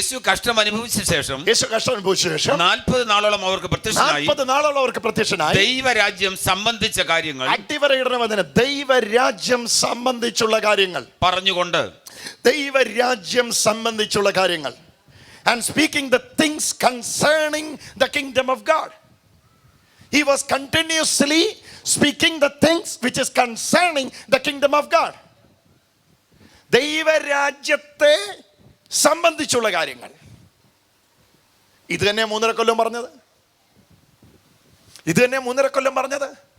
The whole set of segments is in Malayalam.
യേശു കഷ്ടം അനുഭവിച്ച ശേഷം യേശു കഷ്ടം അനുഭവിച്ച ശേഷം നാൽപ്പത് നാളോളം അവർക്ക് പ്രത്യക്ഷനായി. നാൽപ്പത് നാളോളം അവർക്ക് പ്രത്യക്ഷനായി. ദൈവരാജ്യം സംബന്ധിച്ച കാര്യങ്ങൾ ദൈവരാജ്യം സംബന്ധിച്ചുള്ള കാര്യങ്ങൾ. പറഞ്ഞുകൊണ്ട് ദൈവരാജ്യം സംബന്ധിച്ചുള്ള കാര്യങ്ങൾ. And speaking the things concerning the kingdom of God he was continuously speaking the things which is concerning the kingdom of God ദൈവരാജ്യത്തെ സംബന്ധിച്ചുള്ള കാര്യങ്ങൾ. ഇത് തന്നെ മൂന്നര കൊല്ലം പറഞ്ഞത്? ഇത് തന്നെ മൂന്നര കൊല്ലം പറഞ്ഞത്?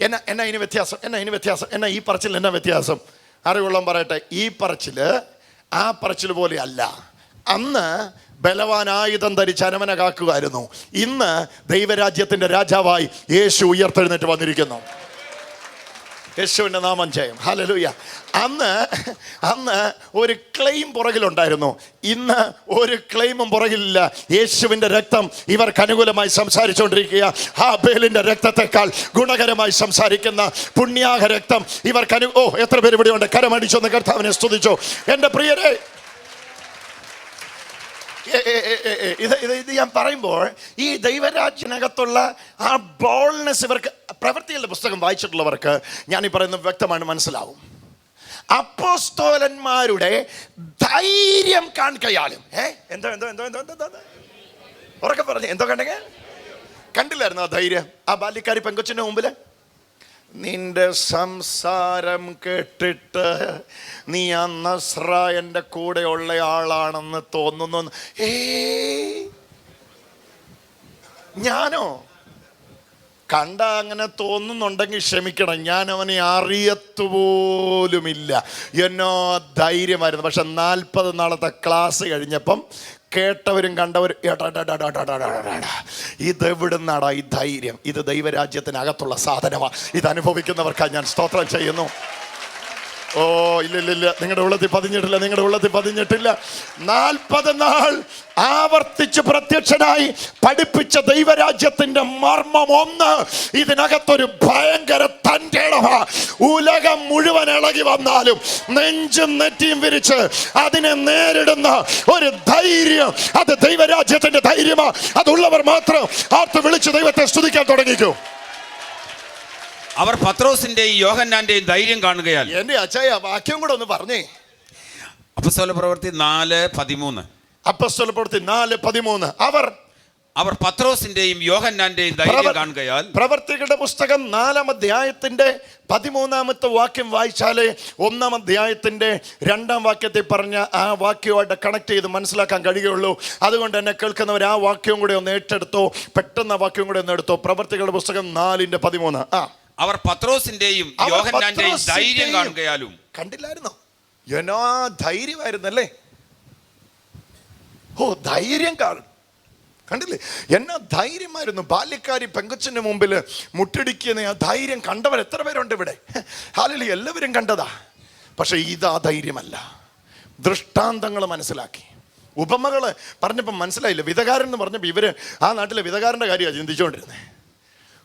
എന്നാ എന്നാ ഇതിന് വ്യത്യാസം എന്നാ ഇതിന് വ്യത്യാസം എന്നാ ഈ പറച്ചിൽ എന്നാ വ്യത്യാസം? അറിവുള്ളം പറയട്ടെ ഈ പറച്ചിൽ ആ പറച്ചിൽ പോലെ അല്ല. അന്ന് ബലവാനായുധം ധരിച്ച് അനമന കാക്കുമായിരുന്നു. ഇന്ന് ദൈവരാജ്യത്തിന്റെ രാജാവായി യേശു ഉയർത്തെഴുന്നേറ്റ് വന്നിരിക്കുന്നു. യേശുവിന്റെ നാമം ജയം. ഹലലൂയ അന്ന് അന്ന് ഒരു ക്ലെയിം പുറകിലുണ്ടായിരുന്നു. ഇന്ന് ഒരു ക്ലെയിമും പുറകിലില്ല. യേശുവിന്റെ രക്തം ഇവർക്ക് അനുകൂലമായി സംസാരിച്ചുകൊണ്ടിരിക്കുക ആ ബേലിന്റെ രക്തത്തെക്കാൾ ഗുണകരമായി സംസാരിക്കുന്ന പുണ്യാഹ രക്തം ഇവർക്ക് അനു ഓ എത്ര പേര് ഇവിടെയുണ്ട്? കരമടിച്ചൊന്ന് കർത്താവിനെ സ്തുതിച്ചോ. എന്റെ പ്രിയരെ ഇത് ഇത് ഇത് ഞാൻ പറയുമ്പോൾ ഈ ദൈവരാജ്യനകത്തുള്ള ആ ബോൾനെസ് ഇവർക്ക് പ്രവൃത്തികളുടെ പുസ്തകം വായിച്ചിട്ടുള്ളവർക്ക് ഞാൻ ഈ പറയുന്നത് വ്യക്തമാണ് മനസ്സിലാവും. അപ്പോസ്തോലന്മാരുടെ ധൈര്യം കാണിക്കയാലും ഏ എന്തോ എന്തോ എന്തോ എന്തോ എന്തോ ഉറക്കെ പറഞ്ഞു എന്തോ കണ്ടെങ്കിൽ കണ്ടില്ലായിരുന്നു ആ ധൈര്യം? ആ ബാല്യക്കാരി പെങ്കൊച്ചിന്റെ മുമ്പിൽ? നിന്റെ സംസാരം കേട്ടിട്ട് നീ ആ നസ്രായന്റെ കൂടെയുള്ള ആളാണെന്ന് തോന്നുന്നു. ഏ? ഞാനോ? കണ്ട അങ്ങനെ തോന്നുന്നുണ്ടെങ്കിൽ ക്ഷമിക്കണം. ഞാൻ അവനെ അറിയത്തുപോലുമില്ല. എന്നോ ധൈര്യമായിരുന്നു. പക്ഷെ നാൽപ്പത് നാളത്തെ ക്ലാസ് കഴിഞ്ഞപ്പം കേട്ടവരും കണ്ടവരും ഇതെവിടുന്നാടാ ഈ ധൈര്യം? ഇത് ദൈവരാജ്യത്തിനകത്തുള്ള സാധനമാണ് ഇത് അനുഭവിക്കുന്നവർക്കായി ഞാൻ സ്തോത്രം ചെയ്യുന്നു. ഓ ഇല്ല ഇല്ല ഇല്ല. നിങ്ങളുടെ ഉള്ളത്തിൽ പതിഞ്ഞിട്ടില്ല നിങ്ങളുടെ ഉള്ളത്തിൽ പതിഞ്ഞിട്ടില്ല. നാൽപ്പത് നാൾ ആവർത്തിച്ച് പ്രത്യക്ഷനായി പഠിപ്പിച്ച ദൈവരാജ്യത്തിന്റെ മർമ്മം ഒന്ന്. ഇതിനകത്തൊരു ഭയങ്കര തന്റെ ഉലകം മുഴുവൻ ഇളകി വന്നാലും നെഞ്ചും നെറ്റിയും വിരിച്ച് അതിനെ നേരിടുന്ന ഒരു ധൈര്യം. അത് ദൈവരാജ്യത്തിന്റെ ധൈര്യമാ. അതുള്ളവർ മാത്രം ആർത്ത് വിളിച്ച് ദൈവത്തെ സ്തുതിക്കാൻ തുടങ്ങിക്കൂ. അവർ പത്രോസിന്റെയും യോഹന്നാന്റെയും ധൈര്യം കാണുകയാൽ. എന്റെ അച്ഛായ വാക്യം കൂടെ ഒന്ന് പറഞ്ഞേ. അപ്പസ്തോല പ്രവൃത്തി നാല് പതിമൂന്ന്. അപ്പസ്തോല പ്രവൃത്തി നാല് പതിമൂന്ന്. അവർ അവർ പത്രോസിന്റെയും യോഹന്നാന്റെയും ധൈര്യം കാണുകയാൽ. പ്രവർത്തികളുടെ പുസ്തകം നാലാം അധ്യായത്തിന്റെ പതിമൂന്നാമത്തെ വാക്യം വായിച്ചാലേ ഒന്നാം അധ്യായത്തിന്റെ രണ്ടാം വാക്യത്തെ പറഞ്ഞ ആ വാക്യമായിട്ട് കണക്ട് ചെയ്ത് മനസ്സിലാക്കാൻ കഴിയുള്ളൂ അതുകൊണ്ട് തന്നെ കേൾക്കുന്നവർ ആ വാക്യവും കൂടെ ഒന്ന് ഏറ്റെടുത്തോ പെട്ടെന്ന് ആ വാക്യം കൂടെ ഒന്ന് എടുത്തോ. പ്രവർത്തികളുടെ പുസ്തകം നാലിന്റെ പതിമൂന്ന്. ആ. അവർ പത്രോസിന്റെയും യോഹന്നാന്റെയും ധൈര്യം കാണുകയാലും. കണ്ടില്ലായിരുന്നോ? എന്നോ ധൈര്യമായിരുന്നല്ലേ? ഓ ധൈര്യം കാണും. കണ്ടില്ലേ? എന്നാ ധൈര്യമായിരുന്നു. ബാല്യക്കാരി പെങ്കൊച്ചിന്റെ മുമ്പിൽ മുട്ടിടിക്കുന്ന ആ ധൈര്യം കണ്ടവർ എത്ര പേരുണ്ട് ഇവിടെ? ഹാലിൽ എല്ലാവരും കണ്ടതാ. പക്ഷെ ഇതാ ധൈര്യമല്ല. ദൃഷ്ടാന്തങ്ങൾ മനസ്സിലാക്കി. ഉപമകൾ പറഞ്ഞപ്പോൾ മനസ്സിലായില്ല. വിധകാരൻ എന്ന് പറഞ്ഞപ്പോൾ ഇവർ ആ നാട്ടിലെ വിധകാരന്റെ കാര്യമാണ് ചിന്തിച്ചുകൊണ്ടിരുന്നത്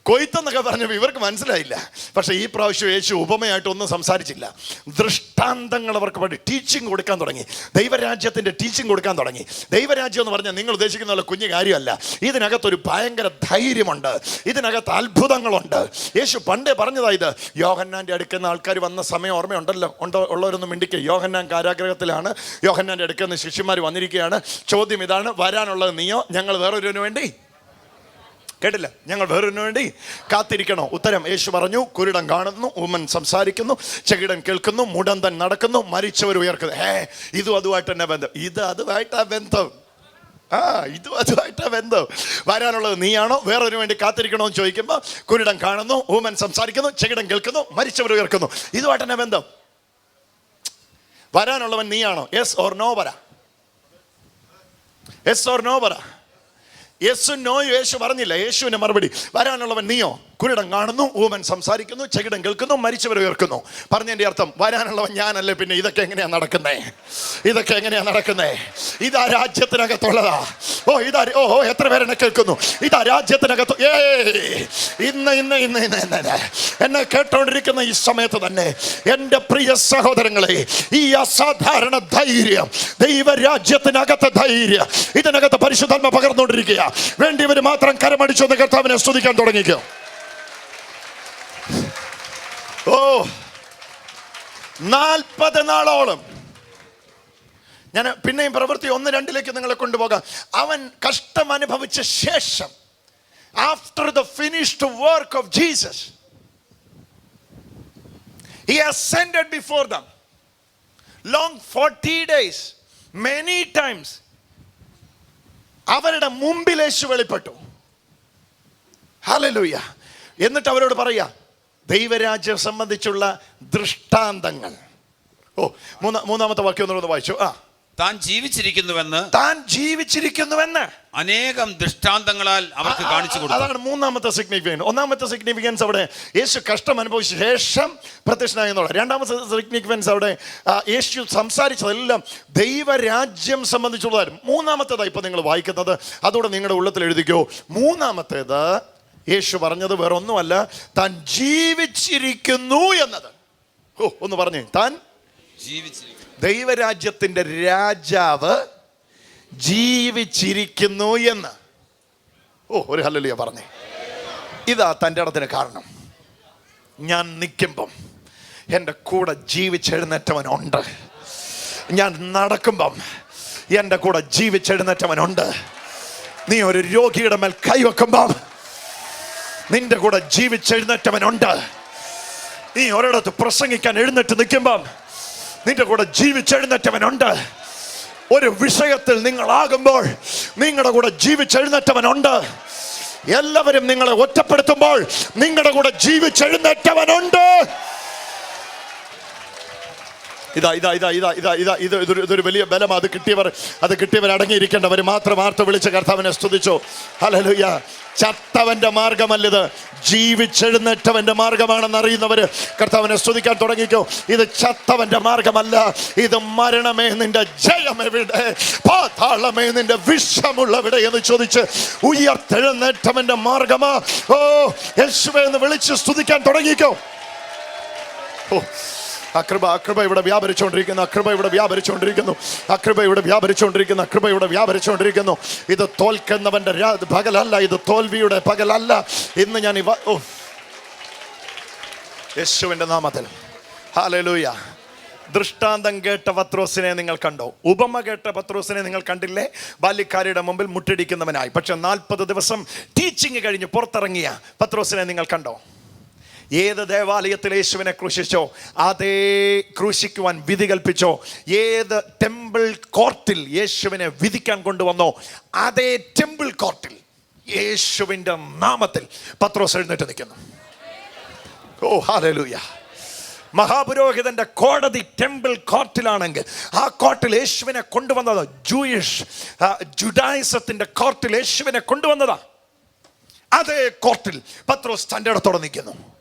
കൊയ്ത്തെന്നൊക്കെ പറഞ്ഞപ്പോൾ ഇവർക്ക് മനസ്സിലായില്ല. പക്ഷേ ഈ പ്രാവശ്യം യേശു ഉപമയായിട്ടൊന്നും സംസാരിച്ചില്ല. ദൃഷ്ടാന്തങ്ങൾ അവർക്ക് വേണ്ടി ടീച്ചിങ് കൊടുക്കാൻ തുടങ്ങി. ദൈവരാജ്യത്തിന്റെ ടീച്ചിങ് കൊടുക്കാൻ തുടങ്ങി. ദൈവരാജ്യം എന്ന് പറഞ്ഞാൽ നിങ്ങൾ ഉദ്ദേശിക്കുന്ന കുഞ്ഞു കാര്യമല്ല. ഇതിനകത്തൊരു ഭയങ്കര ധൈര്യമുണ്ട്. ഇതിനകത്ത് അത്ഭുതങ്ങളുണ്ട്. യേശു പണ്ടേ പറഞ്ഞതാ ഇത്. യോഹന്നാന്റെ അടുക്കുന്ന ആൾക്കാർ വന്ന സമയം ഓർമ്മയുണ്ടല്ലോ? ഉണ്ടോ? ഉള്ളവരൊന്നും മിണ്ടിക്കുക യോഹന്നാൻ കാരാഗ്രഹത്തിലാണ്. യോഹന്നാന്റെ അടുക്കുന്ന ശിഷ്യന്മാർ വന്നിരിക്കുകയാണ്. ചോദ്യം ഇതാണ്. വരാനുള്ളത് നീയോ? ഞങ്ങൾ വേറൊരുവിന് വേണ്ടി കേട്ടില്ല. ഞങ്ങൾ വേറൊരു വേണ്ടി കാത്തിരിക്കണോ? ഉത്തരം യേശു പറഞ്ഞു കുരുടൻ കാണുന്നു ഉമ്മൻ സംസാരിക്കുന്നു ചെകിടൻ കേൾക്കുന്നു മുടന്തൻ നടക്കുന്നു മരിച്ചവർ ഉയർക്കുന്നു. ഏ ഇതും അതുമായിട്ട് തന്നെ ബന്ധം. ഇത് അതുമായിട്ടാ ബന്ധം. ആ ഇതും അതുമായിട്ടാ ബന്ധം. വരാനുള്ളത് നീയാണോ? വേറൊരു വേണ്ടി കാത്തിരിക്കണോ എന്ന് ചോദിക്കുമ്പോൾ കുരുടൻ കാണുന്നു ഊമൻ സംസാരിക്കുന്നു ചെകിടൻ കേൾക്കുന്നു മരിച്ചവർ ഉയർക്കുന്നു. ഇതുമായിട്ട് തന്നെ ബന്ധം. വരാനുള്ളവൻ നീയാണോ? യെസ് ഓർ നോ പറ. എസ് ഓർ നോ പറ. യേശു നോ യേശു പറഞ്ഞില്ല. യേശുവിന്റെ മറുപടി വരാനുള്ളവൻ നീയോ? കുരുടൻ കാണുന്നു ഊമൻ സംസാരിക്കുന്നു ചകിടം കേൾക്കുന്നു മരിച്ചവർ ഉയർക്കുന്നു. പറഞ്ഞതിന്റെ അർത്ഥം വരാനുള്ളവൻ ഞാനല്ലേ പിന്നെ? ഇതൊക്കെ എങ്ങനെയാണ് നടക്കുന്നേ? ഇതൊക്കെ എങ്ങനെയാണ് നടക്കുന്നേ? ഇതാ രാജ്യത്തിനകത്തുള്ളതാ. ഓ ഇതാ ഓ ഓ, എത്ര പേരെന്നെ കേൾക്കുന്നു? ഇതാ രാജ്യത്തിനകത്ത് ഏ ഇന്ന് ഇന്ന് ഇന്ന് ഇന്ന് ഇന്ന് എന്നെ കേട്ടോണ്ടിരിക്കുന്ന ഈ സമയത്ത് തന്നെ എന്റെ പ്രിയ സഹോദരങ്ങളെ ഈ അസാധാരണ ധൈര്യം ദൈവരാജ്യത്തിനകത്തെ ധൈര്യം ഇതിനകത്ത് പരിശുദ്ധാത്മ പകർന്നുകൊണ്ടിരിക്കുക വേണ്ടിയവർ മാത്രം കരമടിച്ചൊന്ന് കർത്താവിനെ സ്തുതിക്കാൻ തുടങ്ങിക്കോ. ഓ നാൽപ്പത് നാളോളം. ഞാൻ പിന്നെയും പ്രവൃത്തി ഒന്ന് രണ്ടിലേക്ക് നിങ്ങളെ കൊണ്ടുപോകാം. അവൻ കഷ്ടം അനുഭവിച്ച ശേഷം after the finished work of Jesus he ascend before them long forty days many times അവരുടെ മുമ്പിൽ യേശു വെളിപ്പെട്ടു. ഹലലൂയ എന്നിട്ട് അവരോട് പറയാ ദൈവരാജ്യം സംബന്ധിച്ചുള്ള ദൃഷ്ടാന്തങ്ങൾ. ഓ മൂന്നാ മൂന്നാമത്തെ വാക്യം ഒന്നുകൂടെ വായിച്ചു. ആ. താൻ ജീവിച്ചിരിക്കുന്നുവെന്ന് താൻ ജീവിച്ചിരിക്കുന്നുവെന്ന്. അനേകം ദൃഷ്ടാന്തങ്ങളാൽ അവർക്ക് കാണിച്ചു കൊടുത്തു. അതാണ് മൂന്നാമത്തെ സിഗ്നിഫിക്കൻസ് ഒന്നാമത്തെ സിഗ്നിഫിക്കൻസ് അവിടെ യേശു കഷ്ടം അനുഭവിച്ച ശേഷം പ്രത്യക്ഷനായി എന്നുള്ള. രണ്ടാമത്തെ സിഗ്നിഫിക്കൻസ് അവിടെ യേശു സംസാരിച്ചതെല്ലാം ദൈവരാജ്യം സംബന്ധിച്ചുള്ളതായിരുന്നു. മൂന്നാമത്തേതാണ് ഇപ്പൊ നിങ്ങൾ വായിക്കുന്നത്. അതോടെ നിങ്ങളുടെ ഉള്ളത്തിൽ എഴുതിക്കോ. മൂന്നാമത്തേത് യേശു പറഞ്ഞത് വേറെ ഒന്നുമല്ല താൻ ജീവിച്ചിരിക്കുന്നു എന്നത്. ഓ ഒന്ന് പറഞ്ഞേ. താൻ ദൈവരാജ്യത്തിന്റെ ദൈവരാജ്യത്തിന്റെ രാജാവ് ജീവിച്ചിരിക്കുന്നു എന്ന്. ഓ ഒരു ഹല്ലേലൂയ പറഞ്ഞേ. ഇതാ തന്റെ ഇടത്തിന് കാരണം. ഞാൻ നിൽക്കുമ്പം എന്റെ കൂടെ ജീവിച്ചെഴുന്നേറ്റവനുണ്ട്. ഞാൻ നടക്കുമ്പം എന്റെ കൂടെ ജീവിച്ചെഴുന്നേറ്റവനുണ്ട്. നീ ഒരു രോഗിയുടെ മേൽ കൈവെക്കുമ്പം നിന്റെ കൂടെ ജീവിച്ചെഴുന്നേറ്റവനുണ്ട്. നീ ഒരിടത്ത് പ്രസംഗിക്കാൻ എഴുന്നേറ്റ് നിൽക്കുമ്പം നിന്റെ കൂടെ ജീവിച്ചെഴുന്നേറ്റവനുണ്ട്. ഒരു വിഷയത്തിൽ നിങ്ങളാകുമ്പോൾ നിങ്ങളുടെ കൂടെ ജീവിച്ചെഴുന്നേറ്റവനുണ്ട്. എല്ലാവരും നിങ്ങളെ ഒറ്റപ്പെടുത്തുമ്പോൾ നിങ്ങളുടെ കൂടെ ജീവിച്ചെഴുന്നേറ്റവനുണ്ട്. ഇതാ ഇതാ ഇതാ ഇതാ ഇതാ ഇതാ ഇത് ഇതൊരു ഇതൊരു വലിയ ബലം അത് കിട്ടിയവർ അത് കിട്ടിയവർ അടങ്ങിയിരിക്കേണ്ടവർ മാത്രം ആർത്ത് വിളിച്ച കർത്താവിനെ സ്തുതിച്ചു. ഹല്ലേലൂയ. ചത്തവന്റെ മാർഗമല്ലിത്. ജീവിച്ചെഴുന്നേറ്റവന്റെ മാർഗമാണെന്ന് അറിയുന്നവർ കർത്താവിനെ സ്തുതിക്കാൻ തുടങ്ങിക്കോ. ഇത് ചത്തവന്റെ മാർഗമല്ല. ഇത് മരണമേ നിന്റെ ജയമെവിടെ? പാതാളമേ നിന്റെ വിഷമുള്ളവിടെ എന്ന് ചോദിച്ച് ഉയർത്തെഴുന്നേറ്റവന്റെ മാർഗമാ. ഓ യശുവെന്ന് വിളിച്ച് സ്തുതിക്കാൻ തുടങ്ങിക്കോ. ഓ അകൃപ അകൃപ ഇവിടെ വ്യാപരിച്ചുകൊണ്ടിരിക്കുന്നു അകൃപ ഇവിടെ വ്യാപരിച്ചുകൊണ്ടിരിക്കുന്നു അകൃപ ഇവിടെ വ്യാപരിച്ചുകൊണ്ടിരിക്കുന്നു അകൃപ ഇവിടെ വ്യാപരിച്ചുകൊണ്ടിരിക്കുന്നു. ഇത് തോൽക്കുന്നവന്റെ രാ- പകലല്ല ഇത് തോൽവിയുടെ പകലല്ല. ഇന്ന് ഞാൻ ഇവ ഓ. യേശുവിന്റെ നാമത്തിൽ. ഹാലലൂയ ദൃഷ്ടാന്തം കേട്ട പത്രോസിനെ നിങ്ങൾ കണ്ടോ? ഉപമ കേട്ട പത്രോസിനെ നിങ്ങൾ കണ്ടില്ലേ? ബാല്യക്കാരിയുടെ മുമ്പിൽ മുട്ടിടിക്കുന്നവനായി. പക്ഷെ നാൽപ്പത് ദിവസം ടീച്ചിങ് കഴിഞ്ഞ് പുറത്തിറങ്ങിയ പത്രോസിനെ നിങ്ങൾ കണ്ടോ? ഏത് ദേവാലയത്തിൽ യേശുവിനെ ക്രൂശിച്ചോ അതേ ക്രൂശിക്കുവാൻ വിധി കൽപ്പിച്ചോ ഏത് ടെമ്പിൾ കോർട്ടിൽ യേശുവിനെ വിധിക്കാൻ കൊണ്ടുവന്നോ അതേ ടെമ്പിൾ കോർട്ടിൽ യേശുവിന്റെ നാമത്തിൽ പത്രോസ് എഴുന്നേറ്റ് നിൽക്കുന്നു. ഓ ഹാലലൂയ മഹാപുരോഹിതന്റെ കോടതി ടെമ്പിൾ കോർട്ടിലാണെങ്കിൽ ആ കോർട്ടിൽ യേശുവിനെ കൊണ്ടുവന്നത് ജൂയിഷ് ജുഡായിസത്തിന്റെ കോർട്ടിൽ യേശുവിനെ കൊണ്ടുവന്നതാ. അതേ കോർട്ടിൽ പത്രോസ് തന്റെ ഇടത്തോടെ നിൽക്കുന്നു.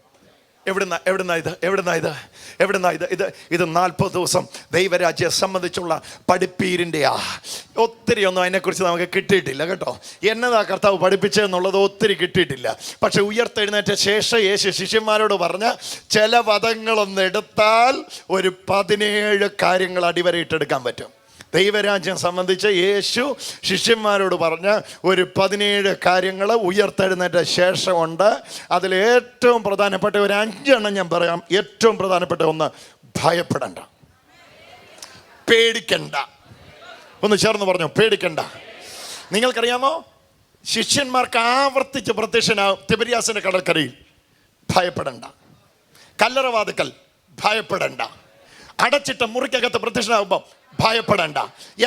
എവിടുന്ന എവിടുന്ന ഇത് എവിടുന്ന ഇത് എവിടുന്ന ഇത് ഇത് ഇത് നാൽപ്പത് ദിവസം ദൈവരാജ്യം സംബന്ധിച്ചുള്ള ഒത്തിരി ഒന്നും അതിനെക്കുറിച്ച് നമുക്ക് കിട്ടിയിട്ടില്ല കേട്ടോ. എന്നതാ കർത്താവ് പഠിപ്പിച്ചതെന്നുള്ളത് ഒത്തിരി കിട്ടിയിട്ടില്ല. പക്ഷെ ഉയർത്തെഴുന്നേറ്റ ശേഷം യേശു ശിഷ്യന്മാരോട് പറഞ്ഞ ചില വധങ്ങളൊന്നെടുത്താൽ ഒരു പതിനേഴ് കാര്യങ്ങൾ അടിവരയിട്ടെടുക്കാൻ പറ്റും. ദൈവരാജ്യം സംബന്ധിച്ച് യേശു ശിഷ്യന്മാരോട് പറഞ്ഞ ഒരു പതിനേഴ് കാര്യങ്ങൾ ഉയർത്തെഴുന്നേറ്റ ശേഷമുണ്ട് അതിൽ ഏറ്റവും പ്രധാനപ്പെട്ട ഒരു അഞ്ചെണ്ണം ഞാൻ പറയാം. ഏറ്റവും പ്രധാനപ്പെട്ട ഒന്ന് ഭയപ്പെടണ്ട. പേടിക്കണ്ട. ഒന്ന് ചേർന്ന് പറഞ്ഞു പേടിക്കണ്ട. നിങ്ങൾക്കറിയാമോ? ശിഷ്യന്മാർക്ക് ആവർത്തിച്ച് പ്രത്യക്ഷനാവും. തിബരിയാസിന്റെ കടൽക്കരയിൽ ഭയപ്പെടണ്ട. കല്ലറവാതുക്കൽ ഭയപ്പെടണ്ട. അടച്ചിട്ട മുറിക്കകത്ത് പ്രത്യക്ഷനാകുമ്പോൾ ഭയപ്പെടണ്ട.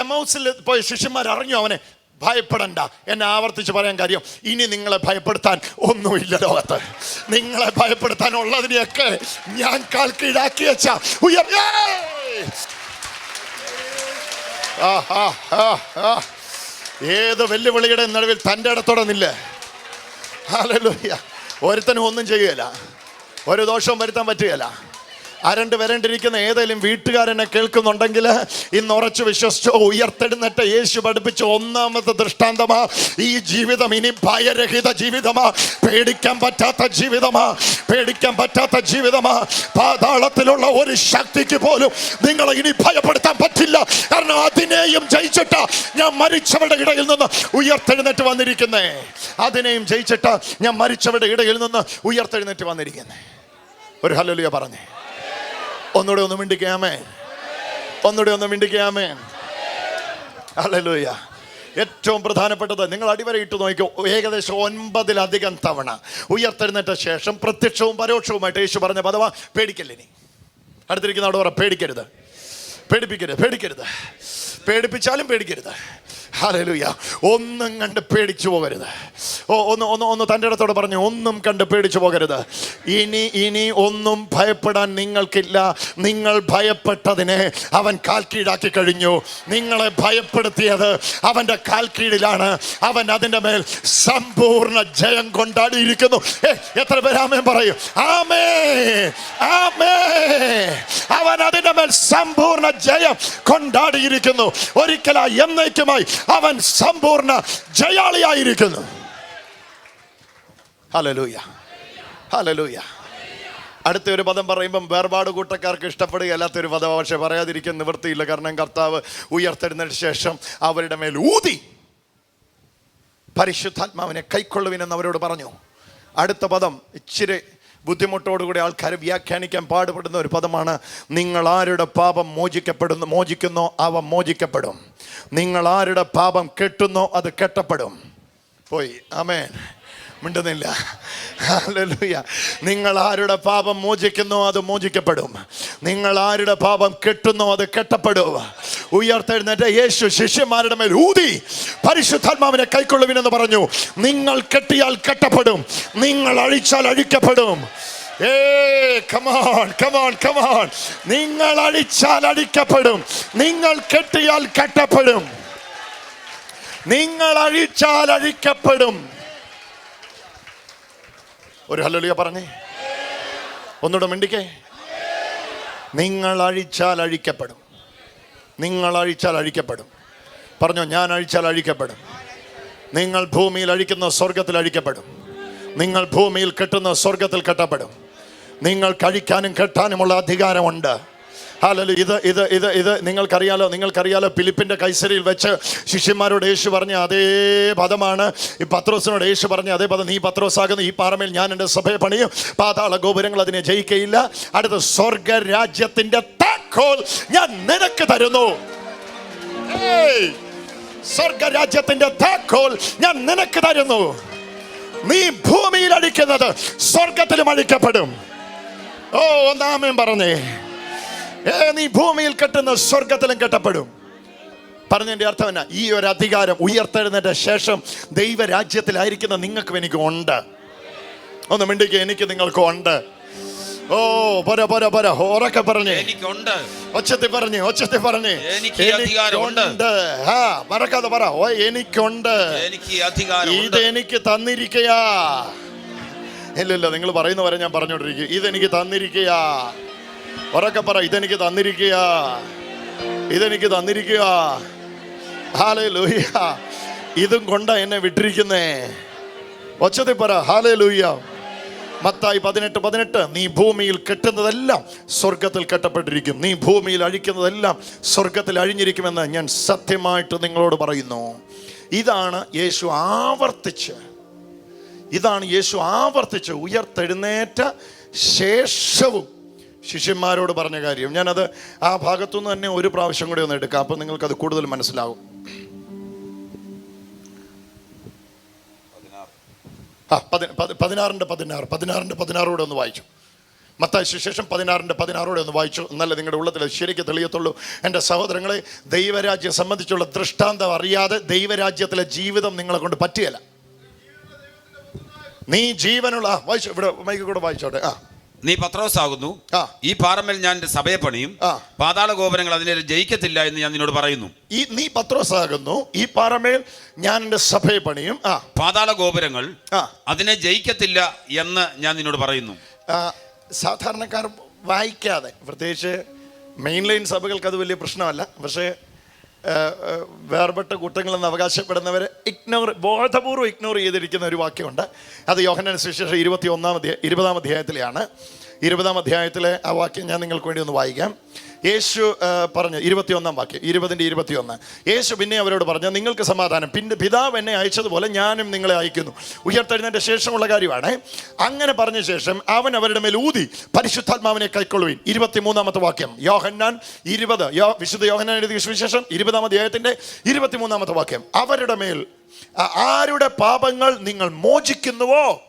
എമൗസിൽ പോയ ശിഷ്യന്മാർ അറിഞ്ഞു അവനെ? ഭയപ്പെടണ്ട. എന്നെ ആവർത്തിച്ച് പറയാൻ കാര്യം ഇനി നിങ്ങളെ ഭയപ്പെടുത്താൻ ഒന്നുമില്ല ലോകത്ത് നിങ്ങളെ ഭയപ്പെടുത്താൻ ഉള്ളതിനെയൊക്കെ ഞാൻ കാൽ കീഴാക്കി വെച്ച. ഏത് വെല്ലുവിളിയുടെ നടുവിൽ തന്റെ ഇടത്തോടെ നില്ലേ? ഒരുത്തനും ഒന്നും ചെയ്യുകയില്ല ഒരു ദോഷവും വരുത്താൻ പറ്റുകയില്ല അരണ്ട് വരണ്ടിരിക്കുന്ന ഏതെങ്കിലും വീട്ടുകാരനെ കേൾക്കുന്നുണ്ടെങ്കിൽ ഇന്ന് ഉറച്ചു വിശ്വസിച്ചോ ഉയർത്തെഴുന്നേറ്റ യേശു പഠിപ്പിച്ച ഒന്നാമത്തെ ദൃഷ്ടാന്തമാ ഈ ജീവിതം. ഇനി ഭയരഹിത ജീവിതമാ. പേടിക്കാൻ പറ്റാത്ത ജീവിതമാ. പേടിക്കാൻ പറ്റാത്ത ജീവിതമാ. പാതാളത്തിലുള്ള ഒരു ശക്തിക്ക് പോലും നിങ്ങളെ ഇനി ഭയപ്പെടുത്താൻ പറ്റില്ല. കാരണം അതിനെയും ജയിച്ചിട്ട ഞാൻ മരിച്ചവരുടെ ഇടയിൽ നിന്ന് ഉയർത്തെഴുന്നേറ്റ് വന്നിരിക്കുന്നേ. അതിനെയും ജയിച്ചിട്ട ഞാൻ മരിച്ചവരുടെ ഇടയിൽ നിന്ന് ഉയർത്തെഴുന്നേറ്റ് വന്നിരിക്കുന്നേ. ഒരു ഹല്ലേലൂയ പറഞ്ഞേ. ഒന്നുകൂടെ ഒന്ന് മിണ്ടിക്കാമേ ഒന്നുകൂടെ ഒന്ന് മിണ്ടിക്കാമേ അല്ലല്ലോയ്യ ഏറ്റവും പ്രധാനപ്പെട്ടത് നിങ്ങൾ അടിവരയിട്ട് നോക്കിയോ ഏകദേശം ഒൻപതിലധികം തവണ ഉയർത്തെഴുന്നേറ്റ ശേഷം പ്രത്യക്ഷവും പരോക്ഷവുമായിട്ട് യേശു പറഞ്ഞ പദവ പേടിക്കല്ലിനി അടുത്തിരിക്കുന്ന അവിടെ പറ പേടിക്കരുത്. പേടിപ്പിക്കരുത് പേടിക്കരുത്. പേടിപ്പിച്ചാലും പേടിക്കരുത്. ഹല്ലേലൂയ ഒന്നും കണ്ട് പേടിച്ചു പോകരുത്. ഓ ഒന്ന് ഒന്ന് ഒന്ന് തന്റെ ഇടത്തോട് പറഞ്ഞു ഒന്നും കണ്ട് പേടിച്ചു പോകരുത്. ഇനി ഇനി ഒന്നും ഭയപ്പെടാൻ നിങ്ങൾക്കില്ല. നിങ്ങൾ ഭയപ്പെട്ടതിനെ അവൻ കാൽ കീഴാക്കി കഴിഞ്ഞു. നിങ്ങളെ ഭയപ്പെടുത്തിയത് അവന്റെ കാൽ കീഴിലാണ് അവൻ അതിന്റെ മേൽ സമ്പൂർണ ജയം കൊണ്ടാടിയിരിക്കുന്നു. ഏ എത്ര പേര് ആമേ പറയും. ആമേ ആമേ. അവൻ അതിന്റെ മേൽ സമ്പൂർണ ജയം കൊണ്ടാടിയിരിക്കുന്നു. ഒരിക്കലാ എന്നേക്കുമായി അവൻ സമ്പൂർണ ജയാളിയായിരിക്കുന്നു. ഹലലൂയ ഹലലൂയ അടുത്ത ഒരു പദം പറയുമ്പം വേർപാട് കൂട്ടക്കാർക്ക് ഇഷ്ടപ്പെടുകയല്ലാത്ത ഒരു പദം പക്ഷെ പറയാതിരിക്കാൻ നിവൃത്തിയില്ല. കാരണം കർത്താവ് ഉയർത്തെഴുന്നതിന് ശേഷം അവരുടെ മേൽ ഊതി പരിശുദ്ധാത്മാവിനെ കൈക്കൊള്ളുവിനെന്ന് അവരോട് പറഞ്ഞു. അടുത്ത പദം ഇച്ചിരി ബുദ്ധിമുട്ടോടുകൂടി ആൾക്കാരെ വ്യാഖ്യാനിക്കാൻ പാടുപെടുന്ന ഒരു പദമാണ് നിങ്ങൾ ആരുടെ പാപം മോചിക്കപ്പെടുന്നു മോചിക്കുന്നു അവ മോചിക്കപ്പെടും. നിങ്ങൾ ആരുടെ പാപം കെട്ടുന്നോ അത് കെട്ടപ്പെടും. പോയി. ആമേൻ. മിണ്ടുന്നില്ല. ഹല്ലേലൂയ. നിങ്ങൾ ആരുടെ പാപം മോചിക്കുന്നോ അത് മോചിക്കപ്പെടും. നിങ്ങൾ ആരുടെ പാപം കെട്ടുന്നോ അത് കെട്ടപ്പെടും. ഉയർത്തെഴുന്നേറ്റ യേശു ശിഷ്യന്മാരുടെ മേൽ ഊതി പരിശുദ്ധാത്മാവിനെ കൈക്കൊള്ളുവിനെന്ന് പറഞ്ഞു. നിങ്ങൾ കെട്ടിയാൽ കെട്ടപ്പെടും. നിങ്ങൾ അഴിച്ചാൽ അഴിക്കപ്പെടും. നിങ്ങൾ അഴിച്ചാൽ അഴിക്കപ്പെടും. നിങ്ങൾ കെട്ടിയാൽ കെട്ടപ്പെടും. നിങ്ങൾ അഴിച്ചാൽ അഴിക്കപ്പെടും. ഒരു ഹല്ലേലൂയ പറഞ്ഞേ. ഒന്നുകൂടെ മിണ്ടിക്കേ. നിങ്ങൾ അഴിച്ചാൽ അഴിക്കപ്പെടും. നിങ്ങൾ അഴിച്ചാൽ അഴിക്കപ്പെടും. പറഞ്ഞോ ഞാൻ അഴിച്ചാൽ അഴിക്കപ്പെടും. നിങ്ങൾ ഭൂമിയിൽ അഴിക്കുന്ന സ്വർഗത്തിൽ അഴിക്കപ്പെടും. നിങ്ങൾ ഭൂമിയിൽ കെട്ടുന്ന സ്വർഗത്തിൽ കെട്ടപ്പെടും. നിങ്ങൾ കഴിക്കാനും കെട്ടാനുമുള്ള അധികാരമുണ്ട്. ഹലോ ഇത് ഇത് ഇത് ഇത് നിങ്ങൾക്കറിയാലോ നിങ്ങൾക്കറിയാലോ ഫിലിപ്പിന്റെ കൈസരിയിൽ വെച്ച് ശിഷ്യന്മാരോട് യേശു പറഞ്ഞ അതേ പദമാണ്. ഈ പത്രോസിനോട് യേശു പറഞ്ഞ അതേ പദം നീ പത്രോസാകുന്ന ഈ പാറമേൽ ഞാൻ എന്റെ സഭയെ പണിയും. പാതാള ഗോപുരങ്ങൾ അതിനെ ജയിക്കയില്ല. അടുത്ത സ്വർഗരാജ്യത്തിന്റെ താക്കോൽ ഞാൻ നിനക്ക് തരുന്നു. സ്വർഗരാജ്യത്തിന്റെ താക്കോൽ ഞാൻ നിനക്ക് തരുന്നു. നീ ഭൂമിയിൽ അടിക്കുന്നത് സ്വർഗത്തിലും അഴിക്കപ്പെടും ഓ ഒന്നാമയും പറഞ്ഞേ. ഏ നീ ഭൂമിയിൽ കെട്ടുന്ന സ്വർഗത്തിലും കെട്ടപ്പെടും. പറഞ്ഞതിന്റെ അർത്ഥം എന്നാ ഈ ഒരു അധികാരം ഉയർത്തെഴുന്നതിന്റെ ശേഷം ദൈവരാജ്യത്തിലായിരിക്കുന്ന നിങ്ങൾക്കും എനിക്ക് ഉണ്ട്. ഒന്ന് മിണ്ടിക്ക് എനിക്ക് നിങ്ങൾക്കും ഉണ്ട്. ഓ പോര പോര പോര ഉറക്കെ പറഞ്ഞേ. എനിക്കുണ്ട്. ഒച്ചത്തി പറഞ്ഞേ ഒച്ചത്തി പറഞ്ഞേ. എനിക്ക്. എനിക്കുണ്ട്. ആ മറക്കാതെ പറ. ഓ എനിക്കുണ്ട്. എനിക്ക് അധികാരം ഇത് എനിക്ക് തന്നിരിക്കയാ. ഇല്ലില്ല നിങ്ങൾ പറയുന്ന വരെ ഞാൻ പറഞ്ഞോണ്ടിരിക്കും ഇതെനിക്ക് തന്നിരിക്കയാ. ഉറക്കെ പറ ഇതെനിക്ക് തന്നിരിക്കുക ഇതെനിക്ക് തന്നിരിക്കുക ഹാലേ ലൂയ്യ ഇതും കൊണ്ടാ എന്നെ വിട്ടിരിക്കുന്നേ. ഒച്ചത്തിൽ പറ ഹാലേ ലൂയ്യ മത്തായി പതിനെട്ട് പതിനെട്ട്. നീ ഭൂമിയിൽ കെട്ടുന്നതെല്ലാം സ്വർഗത്തിൽ കെട്ടപ്പെട്ടിരിക്കും. നീ ഭൂമിയിൽ അഴിക്കുന്നതെല്ലാം സ്വർഗത്തിൽ അഴിഞ്ഞിരിക്കുമെന്ന് ഞാൻ സത്യമായിട്ട് നിങ്ങളോട് പറയുന്നു. ഇതാണ് യേശു ആവർത്തിച്ച്. ഇതാണ് യേശു ആവർത്തിച്ച് ഉയർത്തെഴുന്നേറ്റ ശേഷവും ശിഷ്യന്മാരോട് പറഞ്ഞ കാര്യം. ഞാനത് ആ ഭാഗത്തുനിന്ന് തന്നെ ഒരു പ്രാവശ്യം കൂടി ഒന്ന് എടുക്കാം. അപ്പം നിങ്ങൾക്കത് കൂടുതൽ മനസ്സിലാവും. ആ പതി- പതി- പതിനാറിന്റെ പതിനാറ് പതിനാറിന്റെ പതിനാറോടെ ഒന്ന് വായിച്ചു. മത്തായ സുശേഷം പതിനാറിന്റെ പതിനാറോടെ ഒന്ന് വായിച്ചു. എന്നല്ല നിങ്ങളുടെ ഉള്ളത്തിൽ ശരിക്ക് തെളിയത്തുള്ളൂ. എന്റെ സഹോദരങ്ങളെ ദൈവരാജ്യം സംബന്ധിച്ചുള്ള ദൃഷ്ടാന്തം അറിയാതെ ദൈവരാജ്യത്തിലെ ജീവിതം നിങ്ങളെ കൊണ്ട് പറ്റുകയില്ല. നീ ജീവനുള്ള വായിച്ചു ഇവിടെ മൈക്ക് കൂടെ വായിച്ചോട്ടെ. ആ. നീ പത്രോസ് ആകുന്നു ഈ പാറമേൽ ഞാൻ എന്റെ സഭയെ പണിയും. പാതാള ഗോപുരങ്ങൾ അതിനെ ജയിക്കത്തില്ല എന്ന് ഞാൻ നിന്നോട് പറയുന്നു. ഈ നീ പത്രോസാകുന്നു. ഈ പാറമേൽ ഞാൻ എന്റെ സഭയെ പണിയും. പാതാള ഗോപുരങ്ങൾ അതിനെ ജയിക്കത്തില്ല എന്ന് ഞാൻ നിന്നോട് പറയുന്നു. സാധാരണക്കാർ വായിക്കാതെ പ്രത്യേകിച്ച് മെയിൻ ലൈൻ സഭകൾക്ക് അത് വലിയ പ്രശ്നമല്ല. പക്ഷേ വേർപെട്ട കൂട്ടങ്ങളെന്ന് അവകാശപ്പെടുന്നവർ ഇഗ്നോർ ബോധപൂർവം ഇഗ്നോർ ചെയ്തിരിക്കുന്ന ഒരു വാക്യമുണ്ട്. അത് യോഹന്നാൻ ശേഷം ഇരുപത്തി ഒന്നാം അധ്യായ ഇരുപതാം അധ്യായത്തിലെയാണ്. ഇരുപതാം അധ്യായത്തിലെ ആ വാക്യം ഞാൻ നിങ്ങൾക്ക് വേണ്ടി ഒന്ന് വായിക്കാം. യേശു പറഞ്ഞു ഇരുപത്തിയൊന്നാം വാക്യം ഇരുപതിന്റെ ഇരുപത്തിയൊന്ന്. യേശു പിന്നെ അവരോട് പറഞ്ഞു നിങ്ങൾക്ക് സമാധാനം. പിന്നെ പിതാവ് എന്നെ അയച്ചതുപോലെ ഞാനും നിങ്ങളെ അയക്കുന്നു. ഉയർത്തെഴുന്നതിന്റെ ശേഷമുള്ള കാര്യമാണ്. അങ്ങനെ പറഞ്ഞ ശേഷം അവൻ അവരുടെ മേൽ ഊതി പരിശുദ്ധാത്മാവിനെ കൈക്കൊള്ളുവിൻ. ഇരുപത്തിമൂന്നാമത്തെ വാക്യം. യോഹന്നാൻ ഇരുപത്. യോ വിശുദ്ധ യോഹന്നാൻ എഴുതിയ സുവിശേഷം ഇരുപതാം അധ്യായത്തിന്റെ ഇരുപത്തിമൂന്നാമത്തെ വാക്യം. അവരുടെ മേൽ ആരുടെ പാപങ്ങൾ നിങ്ങൾ മോചിക്കുന്നുവോ?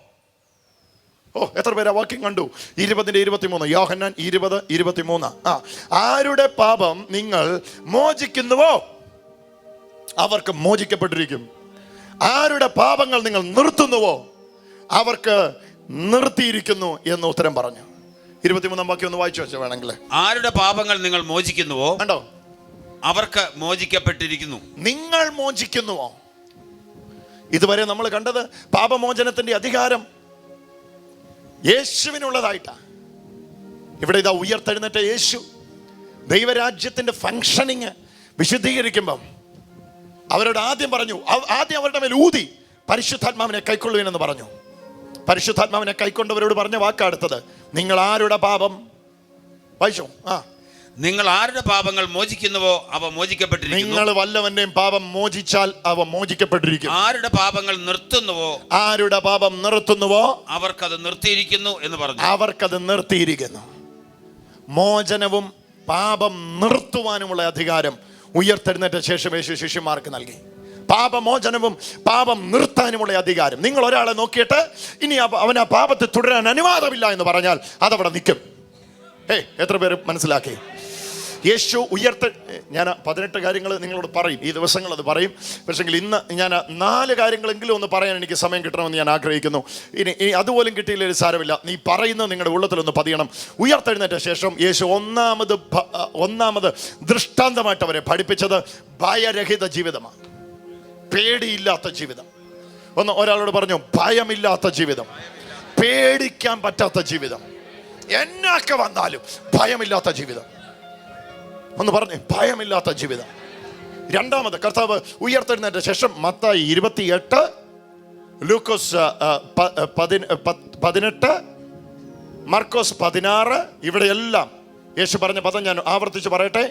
ഓ എത്ര പേര് ആ വാക്യം കണ്ടു? ഇരുപതിന്റെ ഇരുപത്തിമൂന്ന്. യോഹന്നാൻ ഇരുപത് ഇരുപത്തിമൂന്ന്. ആ ആരുടെ പാപം നിങ്ങൾ മോചിക്കുന്നുവോ? അവർക്ക് മോചിക്കപ്പെട്ടിരിക്കും. ആരുടെ പാപങ്ങൾ നിങ്ങൾ നിർത്തുന്നുവോ? അവർക്ക് നിർത്തിയിരിക്കുന്നു എന്ന് ഉത്തരം പറഞ്ഞു. ഇരുപത്തിമൂന്നാം വാക്യം ഒന്ന് വായിച്ചു വെച്ചോ വേണമെങ്കിൽ. ആരുടെ പാപങ്ങൾ നിങ്ങൾ മോചിക്കുന്നുവോ? കണ്ടോ? അവർക്ക് മോചിക്കപ്പെട്ടിരിക്കുന്നു. നിങ്ങൾ മോചിക്കുന്നുവോ? ഇതുവരെ നമ്മൾ കണ്ടത് പാപമോചനത്തിന്റെ അധികാരം യേശുവിനുള്ളതായിട്ടാ. ഇവിടെ ഇതാ ഉയർത്തെഴുന്നേറ്റ യേശു. ദൈവരാജ്യത്തിന്റെ ഫങ്ഷനിങ് വിശുദ്ധീകരിക്കുമ്പം അവരോട് ആദ്യം പറഞ്ഞു ആദ്യം അവരുടെ മേൽ ഊതി പരിശുദ്ധാത്മാവിനെ കൈക്കൊള്ളുവിനെന്ന് പറഞ്ഞു. പരിശുദ്ധാത്മാവിനെ കൈക്കൊണ്ടവരോട് പറഞ്ഞ വാക്കാടുത്തത് നിങ്ങൾ ആരുടെ പാപം? വായിച്ചോ? ആ. നിങ്ങൾ ആരുടെ പാപങ്ങൾ മോചിക്കുന്നുവോ അവ മോചിക്കപ്പെട്ടിരിക്കുന്നു. നിങ്ങൾ വല്ലവന്റെയും പാപം മോചിച്ചാൽ അവ മോചിക്കപ്പെട്ടിരിക്കും. ആരുടെ പാപങ്ങൾ നിർത്തുന്നുവോ? ആരുടെ പാപം നിർത്തുന്നുവോ? അവർക്കത് നിർത്തിയിരിക്കുന്നു എന്ന് പറഞ്ഞു. അവർക്കത് നിർത്തിയിരിക്കുന്നു. മോചനവും പാപം നിർത്തുവാനുമുള്ള അധികാരം ഉയർത്തെഴുന്നേറ്റ ശേഷം യേശു ശിഷ്യന്മാർക്ക് നൽകി. പാപമോചനവും പാപം നിർത്താനുമുള്ള അധികാരം. നിങ്ങൾ ഒരാളെ നോക്കിയിട്ട് ഇനി അവ- അവൻ ആ പാപത്തെ തുടരാൻ അനുവാദമില്ല എന്ന് പറഞ്ഞാൽ അതവിടെ നിൽക്കും. ഏയ് എത്ര പേര് മനസ്സിലാക്കി? യേശു ഉയർത്ത ഞാൻ പതിനെട്ട് കാര്യങ്ങൾ നിങ്ങളോട് പറയും. ഈ ദിവസങ്ങൾ അത് പറയും. പക്ഷേങ്കിൽ ഇന്ന് ഞാൻ നാല് കാര്യങ്ങളെങ്കിലും ഒന്ന് പറയാൻ എനിക്ക് സമയം കിട്ടണമെന്ന് ഞാൻ ആഗ്രഹിക്കുന്നു. ഇനി ഇനി അതുപോലും കിട്ടിയില്ലൊരു സാരമില്ല. നീ പറയുന്നത് നിങ്ങളുടെ ഉള്ളത്തിലൊന്ന് പതിയണം. ഉയർത്തെഴുന്നേറ്റ ശേഷം യേശു ഒന്നാമത് ഒന്നാമത് ദൃഷ്ടാന്തമായിട്ട് അവരെ പഠിപ്പിച്ചത് ഭയരഹിത ജീവിതമാണ്. പേടിയില്ലാത്ത ജീവിതം. ഒന്ന് ഒരാളോട് പറഞ്ഞു ഭയമില്ലാത്ത ജീവിതം. പേടിക്കാൻ പറ്റാത്ത ജീവിതം. എന്നൊക്കെ വന്നാലും ഭയമില്ലാത്ത ജീവിതം. ഒന്ന് പറഞ്ഞേ ഭയമില്ലാത്ത ജീവിതം. രണ്ടാമത് കർത്താവ് ഉയർത്തെഴുന്നേറ്റ ശേഷം മത്തായി ഇരുപത്തിയെട്ട് ലൂക്കോസ് പതിനെട്ട് മർക്കോസ് പതിനാറ് ഇവിടെയെല്ലാം യേശു പറഞ്ഞ പദം ഞാൻ ആവർത്തിച്ച് പറയട്ടെ.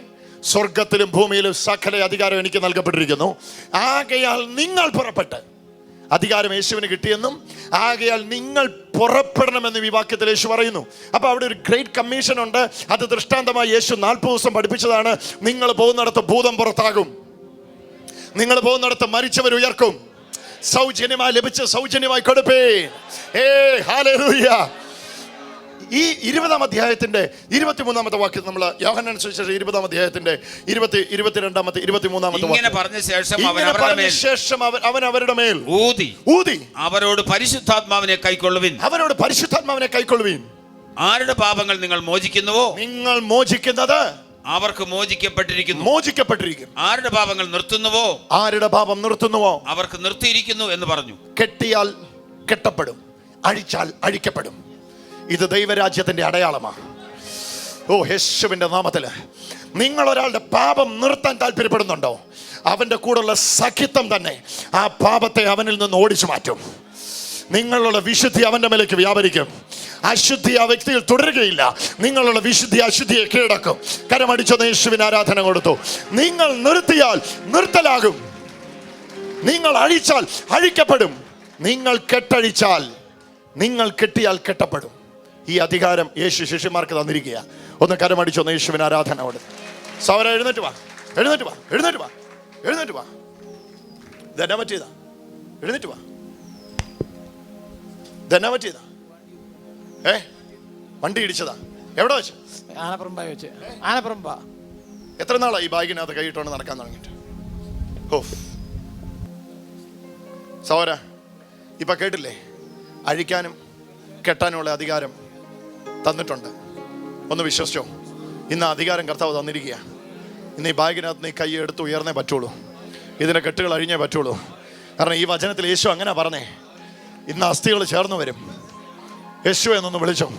സ്വർഗത്തിലും ഭൂമിയിലും സകല അധികാരം എനിക്ക് നൽകപ്പെട്ടിരിക്കുന്നു. ആകയാൽ നിങ്ങൾ പുറപ്പെട്ട് അധികാരം യേശുവിന് കിട്ടിയെന്നും ആകയാൽ നിങ്ങൾ പുറപ്പെടണമെന്ന് ഈ വാക്യത്തിൽ യേശു പറയുന്നു. അപ്പൊ അവിടെ ഒരു ഗ്രേറ്റ് കമ്മീഷൻ ഉണ്ട്. അത് ദൃഷ്ടാന്തമായി യേശു നാൽപ്പത് ദിവസം പഠിപ്പിച്ചതാണ്. നിങ്ങൾ പോകുന്നിടത്ത് ഭൂതം പുറത്താകും. നിങ്ങൾ പോകുന്നിടത്ത് മരിച്ചവർ ഉയർക്കും. സൗജന്യമായി ലഭിച്ച് സൗജന്യമായി കൊടുപ്പേ. ഏ ഹാലൂയ്യ ഈ ഇരുപതാം അധ്യായത്തിന്റെ ഇരുപത്തിമൂന്നാമത്തെ വാക്യം നമ്മൾ യോഹന്നാൻ സുവിശേഷം ഇരുപതാം അധ്യായത്തിന്റെ ഇരുപത്തി ഇരുപത്തിരണ്ടാമത്തെ ഇരുപത്തിമൂന്നാമത്തെ ഇങ്ങനെ പറഞ്ഞ ശേഷം അവൻ ഇങ്ങനെ അവരുടെ പറഞ്ഞ മേൽ ശേഷം അവൻ അവൻ അവരുടെ മേൽ ഊതി. ഊതി. അവരോട് പരിശുദ്ധാത്മാവിനെ കൈക്കൊള്ളുവിൻ. അവരോട് പരിശുദ്ധാത്മാവിനെ കൈക്കൊള്ളുവീൻ. ആരുടെ പാപങ്ങൾ നിങ്ങൾ മോചിക്കുന്നുവോ? നിങ്ങൾ മോചിക്കുന്നത് അവർക്ക് മോചിക്കപ്പെട്ടിരിക്കുന്നു. മോചിക്കപ്പെട്ടിരിക്കുന്നു. ആരുടെ പാപങ്ങൾ നിർത്തുന്നുവോ? ആരുടെ പാപം നിർത്തുന്നുവോ? അവർക്ക് നിർത്തിയിരിക്കുന്നു എന്ന് പറഞ്ഞു. കെട്ടിയാൽ കെട്ടപ്പെടും. അഴിച്ചാൽ അഴിക്കപ്പെടും. ഇത് ദൈവരാജ്യത്തിന്റെ അടയാളമാണ് ഓ യേശുവിന്റെ നാമത്തിൽ നിങ്ങൾ ഒരാളുടെ പാപം നിർത്താൻ താല്പര്യപ്പെടുന്നുണ്ടോ? അവന്റെ കൂടെയുള്ള സഖിത്വം തന്നെ ആ പാപത്തെ അവനിൽ നിന്ന് ഓടിച്ചു മാറ്റും. നിങ്ങളുള്ള വിശുദ്ധി അവന്റെ മേലേക്ക് വ്യാപരിക്കും. അശുദ്ധി ആ വ്യക്തിയിൽ തുടരുകയില്ല. നിങ്ങളുള്ള വിശുദ്ധി അശുദ്ധിയെ കീഴടക്കും. കരമടിച്ചൊന്ന് യേശുവിന് ആരാധന കൊടുത്തു. നിങ്ങൾ നിർത്തിയാൽ നിർത്തലാകും. നിങ്ങൾ അഴിച്ചാൽ അഴിക്കപ്പെടും. നിങ്ങൾ കെട്ടഴിച്ചാൽ നിങ്ങൾ കെട്ടിയാൽ കെട്ടപ്പെടും. ഈ അധികാരം യേശു ശിഷ്യന്മാർക്ക് തന്നിരിക്കുക ഒന്ന് കരമടിച്ചു ഒന്ന് യേശുവിന് ആരാധന അവിടെ സൗര എഴുന്നേറ്റ് വാ. എഴുന്നേറ്റ് വാ. എഴുന്നേറ്റ് വാ. എഴുന്നേറ്റ് വാ. ഇതെന്നാ പറ്റിയതാ? എഴുന്നേറ്റ് വാ. ഇതെന്നാ പറ്റിയതാ? ഏ? വണ്ടി ഇടിച്ചതാ. എവിടെ വെച്ച്? ആനപ്പറമ്പായി വെച്ച്. ആനപ്പറമ്പാ. എത്ര നാളായി ഈ ബാഗിനകത്ത് കൈയിട്ടോണ്ട് നടക്കാൻ തുടങ്ങിയിട്ട്? ഓ സൗര ഇപ്പൊ കേട്ടില്ലേ? അഴിക്കാനും കെട്ടാനുമുള്ള അധികാരം തന്നിട്ടുണ്ട്. ഒന്ന് വിശ്വസിച്ചോ? ഇന്ന് അധികാരം കർത്താവ് തന്നിരിക്കുക ഇന്ന് ഈ ബാഗിനകത്ത് നീ കൈ എടുത്ത് ഉയർന്നേ പറ്റുള്ളൂ. ഇതിന്റെ കെട്ടുകൾ അഴിഞ്ഞേ പറ്റുള്ളൂ. കാരണം ഈ വചനത്തിൽ യേശു അങ്ങനെ പറഞ്ഞേ ഇന്ന് അസ്ഥികൾ ചേർന്ന് വരും. യേശു എന്നൊന്ന് വിളിച്ചോ.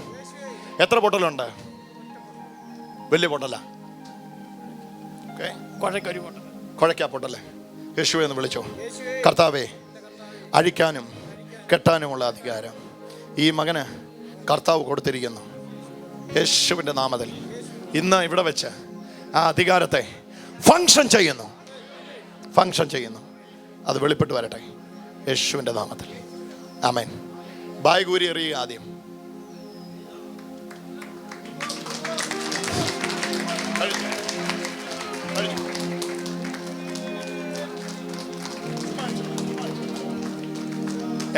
എത്ര പൊട്ടലുണ്ട്? വലിയ പൊട്ടല. കുഴയ്ക്കാ പൊട്ടല്ലേ യേശു എന്ന് വിളിച്ചോ. കർത്താവേ അഴിക്കാനും കെട്ടാനുമുള്ള അധികാരം ഈ മകന് കർത്താവ് കൊടുത്തിരിക്കുന്നു. യേശുവിന്റെ നാമത്തിൽ ഇന്ന് ഇവിടെ വെച്ച് ആ അധികാരത്തെ ഫങ്ഷൻ ചെയ്യുന്നു. ഫങ്ഷൻ ചെയ്യുന്നു. അത് വെളിപ്പെട്ട് വരട്ടെ. യേശുവിന്റെ നാമത്തിൽ. ആമേൻ ബായ്കൂരി എറിയുക ആദ്യം.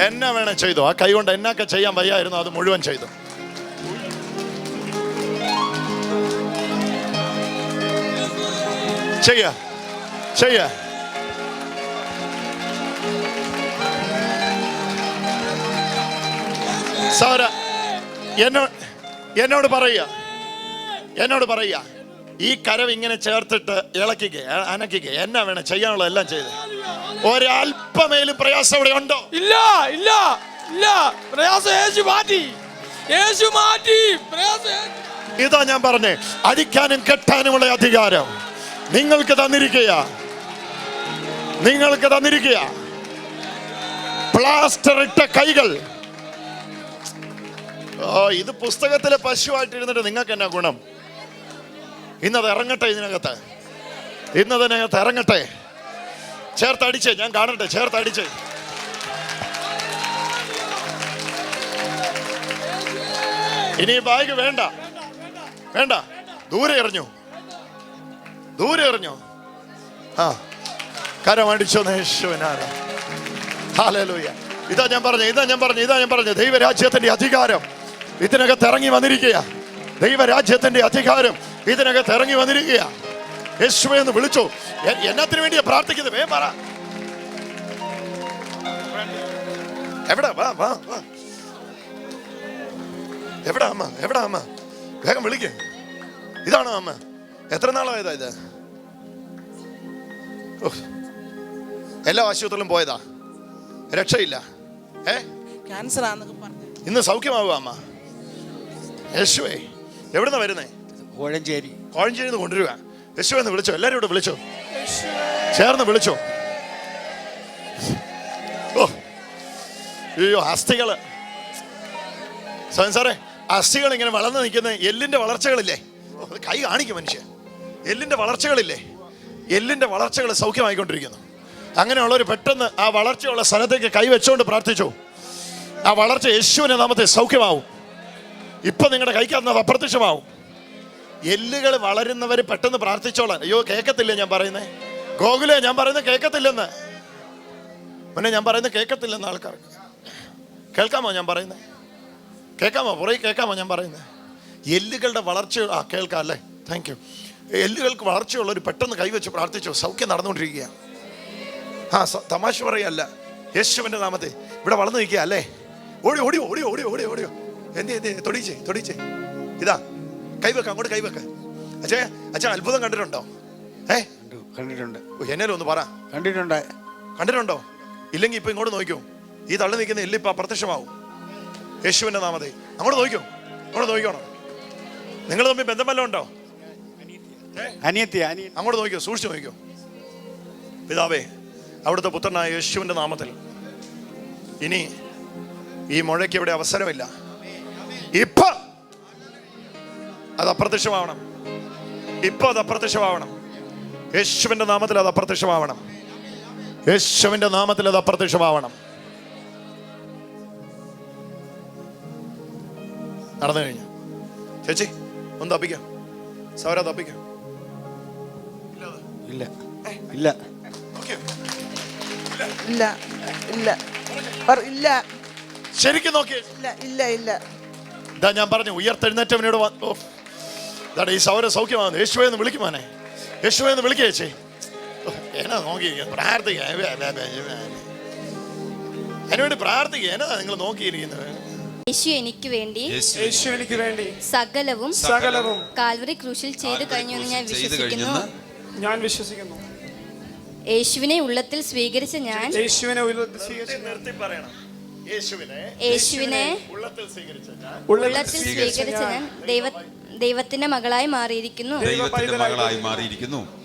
എന്നാ വേണേ ചെയ്തു. ആ കൈ കൊണ്ട് എന്നൊക്കെ ചെയ്യാൻ വയ്യായിരുന്നു അത് മുഴുവൻ ചെയ്തു. ചെയ്യ ചെയ്യ. സൗര എന്നോട് എന്നോട് പറയുക എന്നോട് പറയുക ഈ കരവ് ഇങ്ങനെ ചേർത്തിട്ട് ഇളക്കിക്ക് അനക്കിക്ക് എന്നാ വേണം ചെയ്യാനുള്ള എല്ലാം ചെയ്ത്. ഒരല്പമേലും പ്രയാസം ഇവിടെ ഉണ്ടോ? ഇല്ല ഇല്ല ഇല്ല. പ്രയാസം യേശു മാറ്റി. യേശു മാറ്റി. പ്രയാസം ഇതാ ഞാൻ പറഞ്ഞേ അടിക്കാനും കെട്ടാനുമുള്ള അധികാരം. നിങ്ങൾക്ക് തന്നിരിക്കുക നിങ്ങൾക്ക് തന്നിരിക്കുക പ്ലാസ്റ്റർ ഇട്ട കൈകൾ. ഓ ഇത് പുസ്തകത്തിലെ പശുവായിട്ടിരുന്നിട്ട് നിങ്ങൾക്ക് എന്നാ ഗുണം? ഇന്നത് ഇറങ്ങട്ടെ ഇതിനകത്ത്. ഇന്നതിനകത്ത് ഇറങ്ങട്ടെ. ചേർത്തടിച്ചേ ഞാൻ കാണട്ടെ ചേർത്തടിച്ചേ ഇനി ബാഗ് വേണ്ട. വേണ്ട. ദൂരെ എറിഞ്ഞു. ദൂരെ എറിഞ്ഞോ? ആ കരമടിച്ചോ ഹാലലൂയ ഇതാ ഞാൻ പറഞ്ഞു ഇതാ ഞാൻ പറഞ്ഞു ഇതാ ഞാൻ പറഞ്ഞു. ദൈവരാജ്യത്തിന്റെ അധികാരം ഇതിനകത്ത് ഇറങ്ങി വന്നിരിക്കുക ദൈവരാജ്യത്തിന്റെ അധികാരം ഇതിനകത്ത് ഇറങ്ങി വന്നിരിക്കുക യേശുവെ എന്ന് വിളിച്ചു. എന്നത്തിന് വേണ്ടിയാ പ്രാർത്ഥിക്കുന്നത്? വേ പറ. എവിടെ? വാ വാ വാ. എവിടാ അമ്മ? എവിടാ അമ്മ? വേഗം വിളിക്കേ. ഇതാണോ അമ്മ? എത്ര നാളായതാ ഇത്. എല്ലാ ആശുപത്രിയിലും പോയതാ. രക്ഷയില്ല. ഏ? ക്യാൻസർ ഇന്ന് സൗഖ്യമാവുക അമ്മ. യേശുവേ എവിടുന്ന വരുന്നേ? കോഴഞ്ചേരി. കോഴഞ്ചേരി കൊണ്ടുവരിക. യേശു എന്ന് വിളിച്ചോ? എല്ലാരും ഇവിടെ വിളിച്ചോ? ചേർന്ന് വിളിച്ചോ? ഓ അയ്യോ അസ്ഥികൾ. സ്വയം സാറേ അസ്ഥികൾ ഇങ്ങനെ വളർന്നു നിൽക്കുന്ന എല്ലിന്റെ വളർച്ചകളില്ലേ? കൈ കാണിക്കും മനുഷ്യൻ എല്ലിന്റെ വളർച്ചകളില്ലേ? എല്ലിന്റെ വളർച്ചകൾ സൗഖ്യമായിക്കൊണ്ടിരിക്കുന്നു. അങ്ങനെയുള്ളവർ പെട്ടെന്ന് ആ വളർച്ചയുള്ള സ്ഥലത്തേക്ക് കൈവച്ചുകൊണ്ട് പ്രാർത്ഥിച്ചു. ആ വളർച്ച യേശുവിനെ നാമത്തെ സൗഖ്യമാവും. ഇപ്പം നിങ്ങളുടെ കൈക്കകത്ത് അപ്രത്യക്ഷമാവും. എല്ലുകൾ വളരുന്നവർ പെട്ടെന്ന് പ്രാർത്ഥിച്ചോളാൻ. അയ്യോ കേക്കത്തില്ല ഞാൻ പറയുന്നത് ഗോകുലേ ഞാൻ പറയുന്നത് കേൾക്കത്തില്ലെന്ന് പിന്നെ ഞാൻ പറയുന്നത് കേൾക്കത്തില്ലെന്ന് ആൾക്കാർക്ക്. കേൾക്കാമോ ഞാൻ പറയുന്നത് കേൾക്കാമോ? പുറകെ കേൾക്കാമോ ഞാൻ പറയുന്നത് എല്ലുകളുടെ വളർച്ച ആ കേൾക്കാം അല്ലേ? താങ്ക് യു എല്ലുകൾക്ക് ഒരു പെട്ടെന്ന് കൈവച്ച് പ്രാർത്ഥിച്ചു. സൗഖ്യം നടന്നുകൊണ്ടിരിക്കുകയാണ്. ആ തമാശ പറയല്ല. യേശുവിന്റെ നാമത്തെ ഇവിടെ വളർന്നു നിൽക്കുക അല്ലേ? ഓടി ഓടി ഓടി ഓടി ഓടി ഓടിയോ എന്ത് എന്ത് തൊടിച്ചേ തൊടിച്ചേ ഇതാ കൈവെക്ക അങ്ങോട്ട് കൈവെക്ക. അച്ഛേ അച്ഛൻ അത്ഭുതം കണ്ടിട്ടുണ്ടോ? ഏ? കണ്ടു, കണ്ടിട്ടുണ്ട്. എന്നാലും ഒന്ന് പറ. കണ്ടിട്ടുണ്ട്. കണ്ടിട്ടുണ്ടോ? ഇല്ലെങ്കിൽ ഇപ്പൊ ഇങ്ങോട്ട് നോക്കൂ. ഈ തള്ളി നിൽക്കുന്ന എല്ലിപ്പ അപ്രത്യക്ഷമാവും. യേശുവിന്റെ നാമത്തെ. അങ്ങോട്ട് നോക്കൂ. അങ്ങോട്ട് നോക്കിക്കോണം. നിങ്ങൾ തമ്മിൽ ബന്ധം വല്ലതും ഉണ്ടോ? അനിയത്തി അനിയ അങ്ങോട്ട് നോക്കിയോ സൂക്ഷിച്ചു നോക്കിയോ പിതാവേ അവിടുത്തെ പുത്രനായ യേശുവിന്റെ നാമത്തിൽ ഇനി ഈ മുഴയ്ക്ക് ഇവിടെ അവസരമില്ല. ഇപ്പൊ അത് അപ്രത്യക്ഷമാവണം. ഇപ്പൊ അത് അപ്രത്യക്ഷമാവണം. യേശുവിന്റെ നാമത്തിൽ അത് അപ്രത്യക്ഷമാവണം. യേശുവിന്റെ നാമത്തിൽ അത് അപ്രത്യക്ഷമാവണം. നടന്നു കഴിഞ്ഞു. ചേച്ചി ഒന്ന് തപ്പിക്കാം. സൗര തപ്പിക്കാം. ഇല്ല. ഇല്ല. ഓക്കെ. ഇല്ല. ഇല്ല. പറ- ഇല്ല. ശരിക്കും നോക്കിയേ. ഇല്ല ഇല്ല ഇല്ല. ഇതാ ഞാൻ പറഞ്ഞു ഉയർത്തെഴുന്നേറ്റവനോട് വ- ഈ സൗര സൗഖ്യമാണ് യേശുവെ എന്ന് വിളിക്കുമാനെ യേശുവെ എന്ന് വിളിക്കുക ചേച്ചി. എന്നാ നോക്കി പ്രാർത്ഥിക്കുക അതിനുവേണ്ടി പ്രാർത്ഥിക്കുക എന്നാ നിങ്ങൾ നോക്കിയിരിക്കുന്നത്? യേശു എനിക്ക് വേണ്ടി യേശു എനിക്ക് വേണ്ടി സകലവും സകലവും കാൽവറി ക്രൂശിൽ ചെയ്തു കഴിഞ്ഞു എന്ന് ഞാൻ വിശ്വസിക്കുന്നു. ഞാൻ വിശ്വസിക്കുന്നു. യേശുവിനെ ഉള്ളത്തിൽ സ്വീകരിച്ച ഞാൻ യേശുവിനെ ഉള്ളത്തിൽ സ്വീകരിച്ച് നിർത്തി പറയണം. യേശുവിനെ യേശുവിനെ ഉള്ളത്തിൽ സ്വീകരിച്ച ഞാൻ. ഉള്ളത്തിൽ സ്വീകരിച്ച ഞാൻ. ദൈവ ദൈവത്തിന്റെ മകളായി മാറിയിരിക്കുന്നു. ദൈവത്തിന്റെ മകളായി മാറിയിരിക്കുന്നു.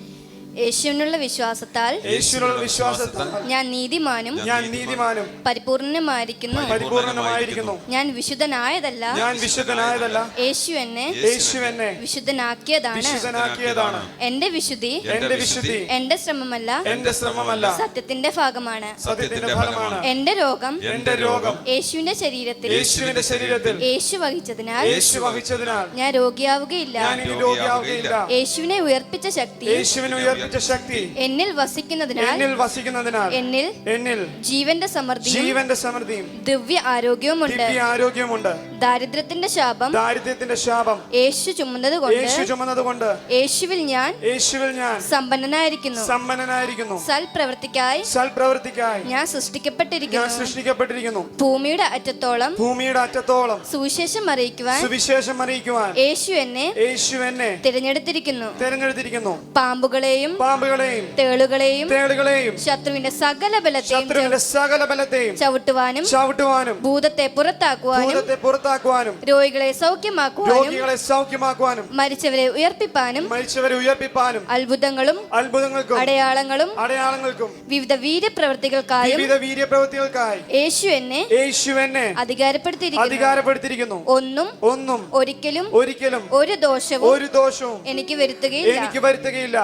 യേശുവിനുള്ള വിശ്വാസത്താൽ യേശുവിനുള്ള വിശ്വാസത്താൽ ഞാൻ നീതിമാനും ഞാൻ നീതിമാനും പരിപൂർണമായിരിക്കുന്നു പരിപൂർണമായിരിക്കുന്നു ഞാൻ വിശുദ്ധനായതല്ല. ഞാൻ വിശുദ്ധനായതല്ല. യേശു എന്നെ യേശു എന്നെ വിശുദ്ധനാക്കിയതാണ്. വിശുദ്ധനാക്കിയതാണ്. എന്റെ വിശുദ്ധി എന്റെ വിശുദ്ധി എന്റെ ശ്രമമല്ല. എന്റെ ശ്രമമല്ല. സത്യത്തിന്റെ ഭാഗമാണ്. സത്യത്തിന്റെ ഭാഗമാണ്. എന്റെ രോഗം എന്റെ രോഗം യേശുവിന്റെ ശരീരത്തിൽ യേശുവിന്റെ ശരീരത്തിൽ യേശു വഹിച്ചതിനാൽ യേശു വഹിച്ചതിനാൽ ഞാൻ രോഗിയാവുകയില്ല. ഞാൻ രോഗിയാവുകയില്ല. യേശുവിനെ ഉയർപ്പിച്ച ശക്തി യേശുവിനെ ഉയർപ്പിച്ച ശക്തി. എന്നിൽ വസിക്കുന്നതിനാൽ എന്നിൽ വസിക്കുന്നതിനാൽ എന്നിൽ എന്നിൽ ജീവന്റെ സമൃദ്ധി ജീവന്റെ സമൃദ്ധിയും ദിവ്യ ആരോഗ്യവുമുണ്ട് ദിവ്യ ആരോഗ്യമുണ്ട് ദാരിദ്ര്യത്തിന്റെ ശാപം ദാരിദ്ര്യത്തിന്റെ ശാപം. യേശു ചുമന്നത് കൊണ്ട് യേശു ചുമന്നത് കൊണ്ട് യേശുവിൽ ഞാൻ യേശുവിൽ ഞാൻ സമ്പന്നനായിരിക്കുന്നു. സമ്പന്നനായിരിക്കുന്നു. സൽപ്രവൃത്തിക്കായി സൽപ്രവൃത്തിക്കായി ഞാൻ ഞാൻ സൃഷ്ടിക്കപ്പെട്ടിരിക്കുന്നു സൃഷ്ടിക്കപ്പെട്ടിരിക്കുന്നു. ഭൂമിയുടെ അറ്റത്തോളം ഭൂമിയുടെ അറ്റത്തോളം സുവിശേഷം അറിയിക്കുവാൻ സുവിശേഷം അറിയിക്കുവാൻ യേശു എന്നെ യേശു എന്നെ തിരഞ്ഞെടുത്തിരിക്കുന്നു. തിരഞ്ഞെടുത്തിരിക്കുന്നു. പാമ്പുകളെയും പാമ്പുകളെയും തേളുകളെയും തേളുകളെയും ശത്രുവിന്റെ സകല ബലത്തെയും ശത്രുവിന്റെ സകല ബലത്തെയും ചവിട്ടുവാനും ചവിട്ടുവാനും ഭൂതത്തെ പുറത്താക്കുവാനും ഭൂതത്തെ പുറത്താക്കുവാനും രോഗികളെ സൗഖ്യമാക്കുവാനും രോഗികളെ സൗഖ്യമാക്കുവാനും മരിച്ചവരെ ഉയർപ്പിപ്പാനും മരിച്ചവരെ ഉയർപ്പിപ്പാനും അത്ഭുതങ്ങളും അത്ഭുതങ്ങൾക്കും അടയാളങ്ങളും അടയാളങ്ങൾക്കും വിവിധ വീര്യപ്രവൃത്തികൾക്കായും വിവിധ വീര്യപ്രവർത്തികൾക്കായി യേശു എന്നെ യേശു എന്നെ അധികാരപ്പെടുത്തിയിരിക്കുന്നു. അധികാരപ്പെടുത്തിയിരിക്കുന്നു. ഒന്നും ഒന്നും ഒരിക്കലും ഒരിക്കലും ഒരു ദോഷവും ഒരു ദോഷവും എനിക്ക് വരുത്തുകയില്ല. എനിക്ക് വരുത്തുകയില്ല.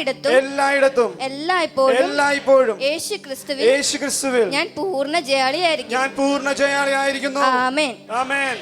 എല്ലായിടത്തും എല്ലായിടത്തും എല്ലായ്പ്പോഴും എല്ലായ്പ്പോഴും യേശു ക്രിസ്തുവിൽ യേശു ക്രിസ്തുവിൽ ഞാൻ പൂർണ ജയാളിയായിരിക്കും ഞാൻ പൂർണ ജയാളിയായിരിക്കുന്നു ആമേൻ. ആമേൻ.